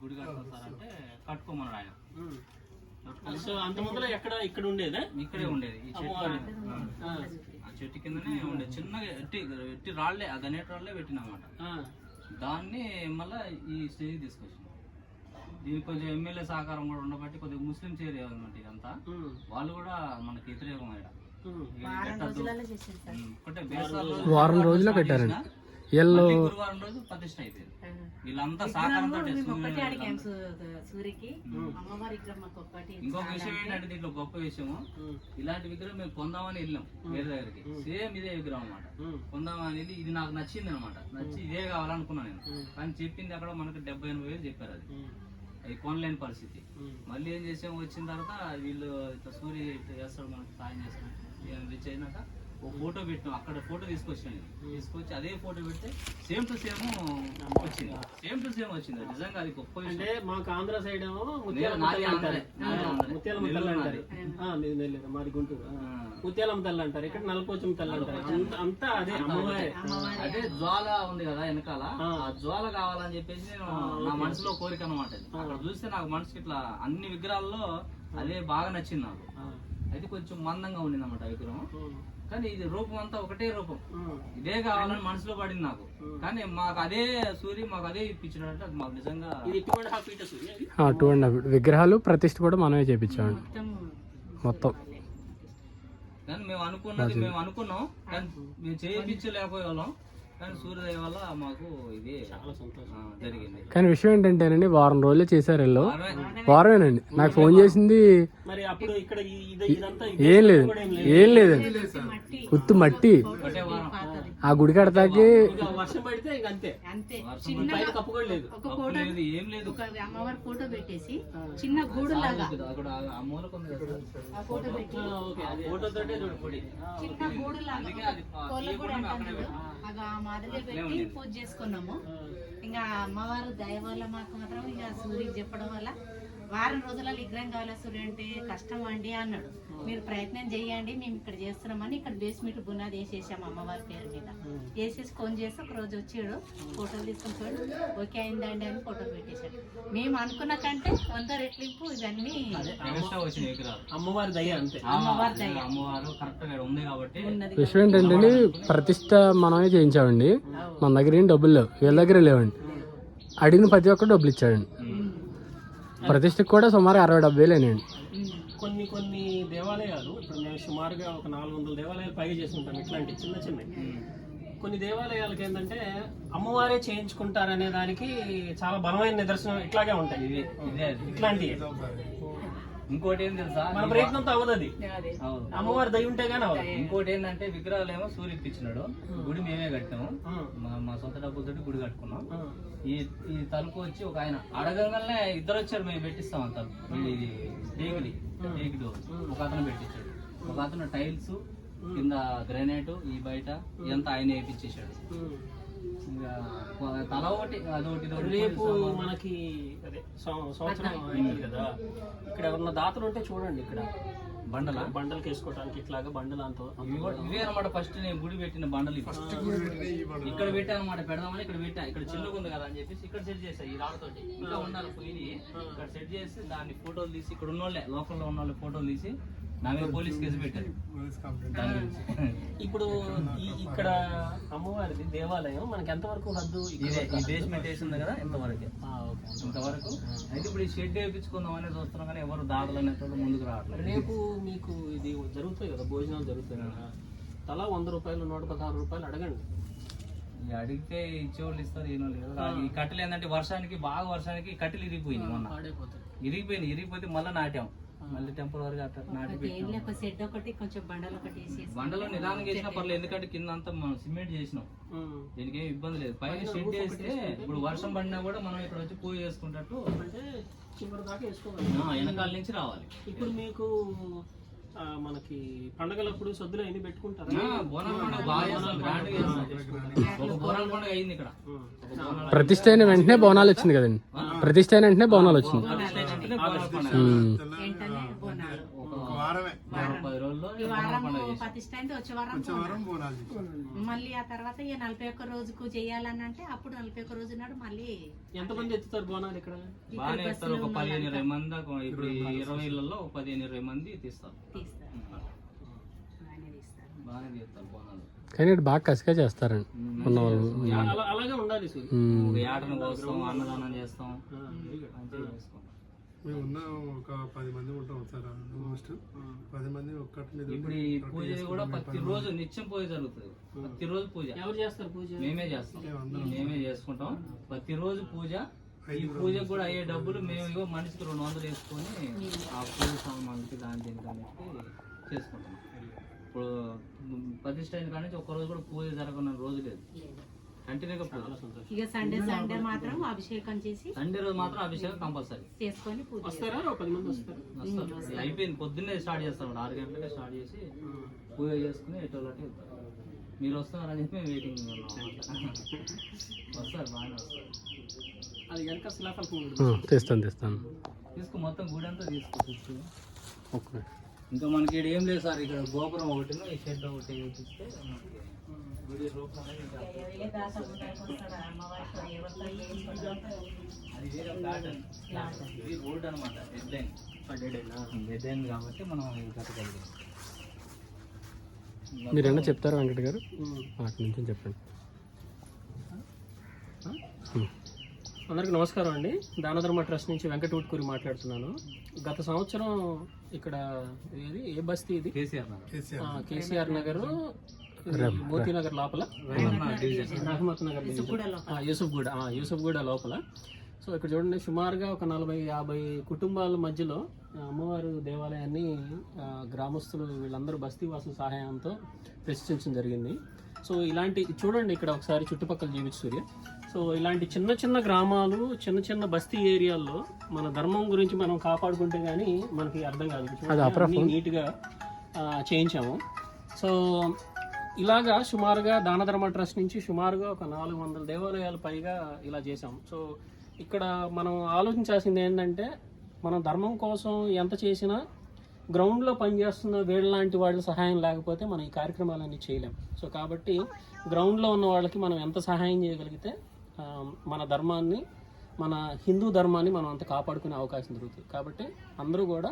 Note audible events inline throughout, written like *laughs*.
గుడి కడతాం సార్ అంటే కట్టుకోమన్నాడు ఆయన. సో అంత ముందర ఎక్కడ ఇక్కడ ఉండేదా? ఇక్కడే ఉండేది. ఈ చెట్టు ఆ, చెట్టు కిందనే ఉండేది చిన్నగా ఎట్టి ఎట్టి రాళ్ళే ఆ గనేట్ రాళ్ళే పెట్టినమాట ఆ, దాన్ని మళ్ళీ ఈ స్టేజ్ తీసుకొచ్చింది దీనికి కొంచెం ఎమ్మెల్యే సహకారం కూడా ఉండబట్టి కొద్దిగా ముస్లిమ్స్ ఏరియా అనమాట ఇదంతా. వాళ్ళు కూడా మనకి వ్యతిరేకం ఇక్కడ ఉమ్. ఒకటే వారం రోజుల్లో కట్టారండి ఎల్లో. గురువారం రోజు ప్రతిష్ట అయిపోయింది. వీళ్ళంతా సహకారంతో ఒక్కటే అడిగాం సు- సూరికి. అమ్మవారి విగ్రహం మాకు ఒక్కటి. ఇంకొక విషయం ఏంటంటే దీంట్లో గొప్ప విషయము ఇలాంటి విగ్రహం మేము పొందామని వెళ్ళాం వేరే దగ్గరికి. సేమ్ ఇదే విగ్రహం అన్నమాట. ఉమ్, పొందామని ఇది నాకు నచ్చింది అనమాట నచ్చి ఇదే కావాలనుకున్నాను నేను. కానీ చెప్పింది అక్కడ మనకు డెబ్బై ఎనభై వేలు చెప్పారు అది. అది కొనలేని పరిస్థితి. మళ్ళీ ఏం చేసాం వచ్చిన తర్వాత వీళ్ళు సూర్య ఇట్లా చేస్తాడు మనకి సాయం చేస్తాడు. రీచ్ అయినాక ఒక ఫోటో పెట్టాం. అక్కడ ఫోటో తీసుకొచ్చాను. తీసుకొచ్చి అదే ఫోటో పెడితే సేమ్ టు సేమ్ వచ్చింది. సేమ్ టు సేమ్ వచ్చింది. నిజంగా అది గొప్ప అంటే మాకు ఆంధ్ర సైడ్ ఏమో అంటారు. మీది నెల్లూరు మాది గుంటూరు. ముత్యాలమ్మ తల్లి అంటారు. ఇక్కడ నలపోచమ్మ తల్లి అంటారు. అంత- అదే అమ్మవారే. అదే. జ్వాల ఉంది కదా వెనకాల. ఆ. ఆ జ్వాల కావాలని చెప్పేసి నేను నా మనసులో కోరిక అనమాట అక్కడ చూస్తే నాకు మనసుకి ఇట్లా అన్ని విగ్రహాల్లో అదే బాగా నచ్చింది నాకు. అయితే కొంచెం మందంగా ఉండింది అనమాట విగ్రహం. కానీ ఇది రూపం అంతా ఒకటే రూపం. ఇదే కావాలని మనసులో పడింది నాకు. కానీ మాకు అదే సూర్య మాకు అదే అది మాకు నిజంగా ఇది టూ అండ్ హాఫ్ ఫీటర్స్ టూ అండ్ హాఫ్ విగ్రహాలు ప్రతిష్ఠ కూడా మనమే చేపించామండి. మొత్తం మొత్తం. కానీ మేము అనుకున్నది మేము అనుకున్నాం కానీ మేము చేయించలేకపోయే వాళ్ళం కానీ సూర్యోదయ వల్ల మాకు ఇది చాలా సంతోషం. ఆ, జరిగింది. కానీ విషయం ఏంటంటేనండి వారం రోజులే చేశారు వీళ్ళు. వారమే- వారమేనండి. నాకు ఫోన్ చేసింది మరి అప్పుడు ఇక్కడ ఈ- ఇది ఇదంతా ఏం లేదు. ఏం లేదండి. మట్టి. ఉత్తు మట్టి. ఆ గుడి కడతాకి వర్షం పడితే అంతే. అంతే. లేదు. ఒక ఫోటో ఏం లేదు. ఒక అమ్మవారి ఫోటో పెట్టేసి చిన్న గూడు లాగా. ఫోటో పెట్టి. చిన్న గూడు లాగా. ఆ అంటారు మాదిరి పెట్టి పూజ చేసుకున్నాము. ఇంకా అమ్మవారు దయ వల్ల మాకు మాత్రం ఇక సూర్యుకి చెప్పడం వల్ల వారం రోజుల విగ్రహం కావాలి సూర్యు అంటే కష్టం అండి అన్నాడు. మీరు ప్రయత్నం చేయండి మేము ఇక్కడ చేస్తున్నామని ఇక్కడ బేస్మెంట్ బునాది వేసేసాము అమ్మవారి పేరు మీద. వేసేసి ఫోన్ చేసి ఒక రోజు వచ్చాడు ఫోటోలు తీసుకొని ఓకే అయిందండి అని ఫోటోలు పెట్టేశాడు. మేము అనుకున్న కంటే వంద రెట్లింపు ఇవన్నీ అమ్మవారి దయ. అమ్మవారు కరెక్ట్గా ఉంది కాబట్టి ఉన్నది విషయం ఏంటంటే ప్రతిష్ట మనమే చేయించామండి. మన దగ్గర ఏం డబ్బులు లేవు వీళ్ళ దగ్గర లేవండి. అడిగిన ప్రతి ఒక్కరు డబ్బులు ఇచ్చాడండి. ప్రతిష్టకు కూడా సుమారు అరవై డెబ్బై వేలేనండి కొన్ని కొన్ని దేవాలయాలు ఇప్పుడు మేము సుమారుగా ఒక నాలుగు వందల దేవాలయాలు పైగా చేసి ఉంటాం ఇట్లాంటి చిన్న చిన్నవి. కొన్ని దేవాలయాలకి ఏంటంటే అమ్మవారే చేయించుకుంటారనే దానికి చాలా బలమైన నిదర్శనం ఇట్లాగే ఉంటాయి. ఇది. ఇట్లాంటివి ఇంకోటి ఏం తెలుసా? మన ప్రయత్నంతో అవ్వదు అది. అమ్మవారి దయ ఉంటే గానీ అవ్వదు. ఇంకోటి ఏంటంటే విగ్రహాలు ఏమో సూర్య ఇప్పించినాడు గుడి మేమే కట్టాము. మా మా సొంత డబ్బులతోటి గుడి కట్టుకున్నాం. ఈ ఈ తలుపు వచ్చి ఒక ఆయన అడగంగానే ఇద్దరు వచ్చారు మేము పెట్టిస్తాం ఆ తలుపు. ఇది టేక్ డోర్. ఒక అతను పెట్టించాడు. ఒక అతను టైల్స్ కింద గ్రానైట్ ఈ బయట ఇదంతా ఆయన వేయించేసాడు తల ఒకటి అదొకటి రేపు మనకి అదే సంవత్సరం అయింది కదా ఇక్కడ ఎవరన్నా దాతలు ఉంటే చూడండి ఇక్కడ. బండల? బండలకి వేసుకోవడానికి ఇట్లాగా బండలు అంత ఇవి అనమాట ఫస్ట్ నేను గుడి పెట్టిన బండలు ఇవి. ఇక్కడ పెట్టా అనమాట పెడదామని ఇక్కడ పెట్టా. ఇక్కడ చిన్నగా ఉంది కదా అని చెప్పేసి ఇక్కడ సెట్ చేసా ఈ రాళ్ళతోటి ఇంకా ఉండాలి పోయి. ఇక్కడ సెట్ చేసి దాన్ని ఫోటోలు తీసి ఇక్కడ ఉన్న వాళ్ళే లోకల్లో ఉన్న వాళ్ళ ఫోటోలు తీసి నా మీద పోలీస్ కేసు పెట్టారు *laughs* ఇప్పుడు ఇక్కడ అమ్మవారిది దేవాలయం మనకి ఎంతవరకు హద్దు ఇదే ఈ బేస్మెంట్ వేసి ఉంది కదా ఇంతవరకే. ఆ, ఓకే. ఇంతవరకు. అయితే ఇప్పుడు ఈ షెడ్ వేయించుకుందాం అనేది చూస్తున్నాం కానీ ఎవరు దాడులు అనేది ముందుకు రావట్లేదు. రేపు మీకు ఇది జరుగుతాయి కదా భోజనాలు జరుగుతాయి కదా. తలా వంద రూపాయలు నూట పదహారు రూపాయలు అడగండి. ఇక అడిగితే ఇచ్చేవాళ్ళు ఇస్తారు ఏమో లేదు ఈ కట్టెలు ఏంటంటే వర్షానికి బాగా వర్షానికి కట్టెలు ఇరిగిపోయింది మొన్న. ఇరిగిపోయింది ఇరిగిపోతే మళ్ళీ నాటాం. మళ్ళీ టెంపరీ అట్లా నాటి పెట్టాం దేనిలో ఒక సెడ్ ఒకటి కొంచెం బండలు ఒకటి బండలో నిదానం చేసినా పర్లేదు ఎందుకంటే కింద అంతా మనం సిమెంట్ చేసినాం. దీనికి ఏం ఇబ్బంది లేదు. పైన షెడ్ వేస్తే ఇప్పుడు వర్షం పడినా కూడా మనం ఇక్కడ వచ్చి పూజ చేసుకుంటట్టు అంటే చివరి దాకా వేసుకోవాలి. ఆ, వెనకాల నుంచి రావాలి. ఇప్పుడు మీకు మనకి పండగలప్పుడు సద్దులు అన్ని పెట్టుకుంటారా? చేస్తాం. చేస్తాం. ప్రతిష్ట అయిన వెంటనే బోనాలు వచ్చింది కదండి. ప్రతిష్ట అయిన వెంటనే బోనాలు వచ్చింది. మళ్ళీ ఆ తర్వాత ఇక నలభై ఒక్క రోజుకు చేయాలని అంటే అప్పుడు నలభై ఒక్క రోజు నాడు మళ్ళీ ఎంతమంది ఎత్తుతారు బోనాలు ఇక్కడ? బాగానే ఇస్తారు ఒక పదిహేను ఇరవై మంది దాకా ఇప్పుడు ఇరవై ఇళ్ళల్లో ఒక పదిహేను ఇరవై మంది తీస్తారు. బాగానే బోనాలు. కానీ బాగా కసిగా చేస్తారండి. ఉన్న వాళ్ళు. అలా అలాగే ఉండాలి ఏటను కోస్తాం అన్నదానం చేస్తాం. మేము ఉన్న ఒక పది మంది ఉంటాం సార్ ఆల్మోస్ట్ పది మంది ఒక్కటి మీద ఇప్పుడు ఈ పూజ కూడా ప్రతి రోజు నిత్యం పూజ జరుగుతుంది. ప్రతి రోజు పూజ. ఎవరు చేస్తారు పూజ? మేమే చేస్తాం. మేమే చేసుకుంటాం. ప్రతి రోజు పూజ. ఈ పూజకు కూడా అయ్యే డబ్బులు మేము ఇగో మనిషికి రెండు వందలు వేసుకొని ఆ పూజ సామాన్లకి దాని దీనికి అనేది చేసుకుంటాం. ఇప్పుడు ప్రతిష్ట అయిన కాడి నుంచి ఒక్క రోజు కూడా పూజ జరగని రోజు లేదు. కంటిన్యూగా పూజ. ఇక సండే సండే మాత్రం అభిషేకం చేసి సండే రోజు మాత్రం అభిషేకం కంపల్సరీ. చేసుకొని పూజ వస్తారా? ఒక పది మంది వస్తారు. వస్తారు. అయిపోయింది. పొద్దున్నే స్టార్ట్ చేస్తాం ఆరు గంటలకే స్టార్ట్ చేసి పూజ చేసుకుని ఎటోళ్ళకి వెళ్తారు. మీరు వస్తున్నారని చెప్పి మేము వెయిటింగ్ వస్తారు బాగానే వస్తారు. అది వెనక శిలాఫల తీస్తాను తీస్తాను. తీసుకో మొత్తం గుడి అంతా తీసుకో. ఓకే. ఇంకా మనకి ఇక్కడ ఏం లేదు సార్ ఇక్కడ గోపురం ఒకటి ఈ షెడ్ ఒకటి చూస్తే ఇది అనమాట లైన్ లైన్ కాబట్టి మనం ఇది కట్టగలిగాం మీరేమన్నా చెప్తారా వెంకట గారు? అక్కడి నుంచి చెప్పండి. అందరికీ నమస్కారం అండి. దానధర్మ ట్రస్ట్ నుంచి వెంకటూట్కూరి మాట్లాడుతున్నాను. గత సంవత్సరం ఇక్కడ ఏది? ఏ బస్తీ ఇది? కేసీఆర్ నగర్ కేసీఆర్ ఆ, కేసీఆర్ నగర్ మోతీ నగర్ లోపల. డివిజన్ రహమత్ నగర్ యూసుఫ్ గూడ. యూసుఫ్ గూడ లోపల. సో ఇక్కడ చూడండి సుమారుగా ఒక నలభై యాభై కుటుంబాల మధ్యలో అమ్మవారు దేవాలయాన్ని గ్రామస్తులు వీళ్ళందరూ బస్తీ వాసుల సహాయంతో ప్రతిష్ఠించడం జరిగింది. సో ఇలాంటి చూడండి ఇక్కడ ఒకసారి చుట్టుపక్కల జీవిత సూర్య. సో ఇలాంటి చిన్న చిన్న గ్రామాలు చిన్న చిన్న బస్తీ ఏరియాల్లో మన ధర్మం గురించి మనం కాపాడుకుంటే కానీ మనకి అర్థం కాదు. నీట్గా చేయించాము. సో ఇలాగా సుమారుగా దానధర్మ ట్రస్ట్ నుంచి సుమారుగా ఒక నాలుగు వందల దేవాలయాలు పైగా ఇలా చేసాం సో ఇక్కడ మనం ఆలోచించాల్సింది ఏంటంటే మనం ధర్మం కోసం ఎంత చేసినా గ్రౌండ్లో పనిచేస్తున్న వీళ్ళలాంటి వాళ్ళ సహాయం లేకపోతే మనం ఈ కార్యక్రమాలన్నీ చేయలేం. సో కాబట్టి గ్రౌండ్లో ఉన్న వాళ్ళకి మనం ఎంత సహాయం చేయగలిగితే మన ధర్మాన్ని మన హిందూ ధర్మాన్ని మనం అంత కాపాడుకునే అవకాశం దొరుకుతుంది. కాబట్టి అందరూ కూడా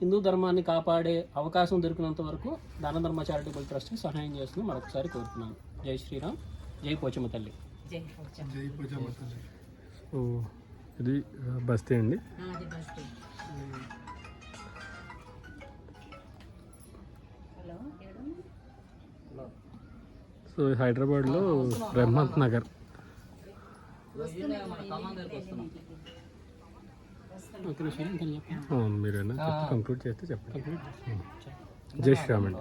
హిందూ ధర్మాన్ని కాపాడే అవకాశం దొరికినంత వరకు దాన ధర్మ చారిటబుల్ ట్రస్ట్కి సహాయం చేస్తుంది మరొకసారి కోరుతున్నాను. జై శ్రీరామ్ జై పోచమ్మ తల్లి. ఇది బస్తీ అండి. ఆ, అది బస్తీ. హలో ఎవరు? సో హైదరాబాద్లో రహమత్ నగర్ మన కమాన్ దగ్గరికి వస్తున్నాం ఒక నిమిషం ఇంకా చెప్పండి ఆ, మీరేనా? కంక్లూడ్ చేస్తే చెప్పండి. జై శ్రీరామ్ అండి.